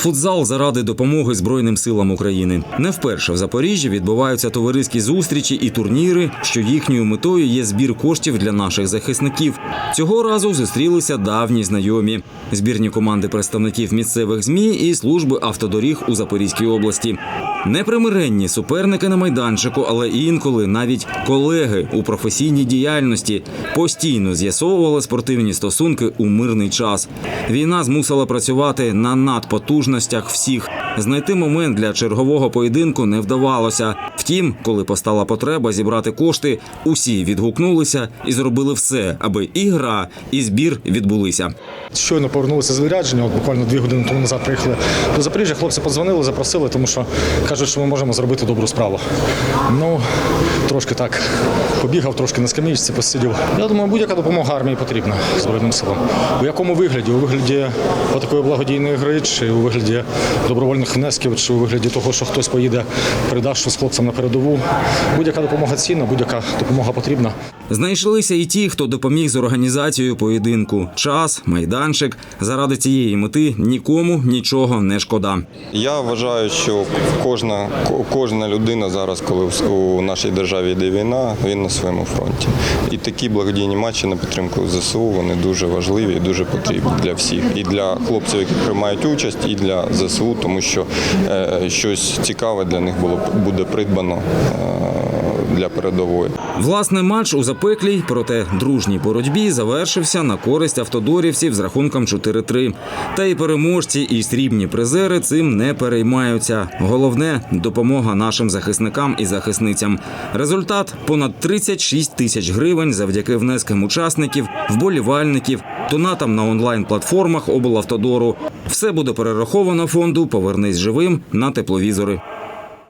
Футзал заради допомоги Збройним силам України. Не вперше в Запоріжжі відбуваються товариські зустрічі і турніри, що їхньою метою є збір коштів для наших захисників. Цього разу зустрілися давні знайомі збірні команди представників місцевих змі і служби автодоріг у Запорізькій області. Непримиренні суперники на майданчику, але інколи навіть колеги у професійній діяльності постійно з'ясовували спортивні стосунки у мирний час. Війна змусила працювати на надпотужностях всіх. Знайти момент для чергового поєдинку не вдавалося. Втім, коли постала потреба зібрати кошти, усі відгукнулися і зробили все, аби і гра, і збір відбулися. Щойно повернулися з відрядження, от буквально дві години тому назад приїхали до Запоріжжя. Хлопці подзвонили, запросили, тому що кажуть, що ми можемо зробити добру справу. Ну, трошки так побігав, трошки на скам'ячці посидів. Я думаю, будь-яка допомога армії потрібна Збройним силам. У якому вигляді? У вигляді такої благодійної гри, чи у вигляді добровольних внесків, чи у вигляді того, що хтось поїде, передасть щось хлопцям на передову. Будь-яка допомога цінна, будь-яка допомога потрібна. Знайшлися і ті, хто допоміг з організацією поєдинку. Час, майданчик. Заради цієї мети нікому нічого не шкода. Я вважаю, що кожна, кожна людина зараз, коли у нашій державі йде війна, він на своєму фронті. І такі благодійні матчі на підтримку ЗСУ вони дуже важливі і дуже потрібні для всіх. І для хлопців, які приймають участь, і для ЗСУ, тому що е, щось цікаве для них було буде придбано е, для передової. Власне, матч у запеклій, проте дружній боротьбі завершився на користь автодорівців з рахунком 4-3. Та й переможці і срібні призери цим не переймаються. Головне допомога нашим захисникам і захисницям. Результат понад 36 тисяч гривень завдяки внескам учасників, вболівальників, донатам на онлайн-платформах облавтодору. Все буде перераховано фонду Повернись живим на тепловізори.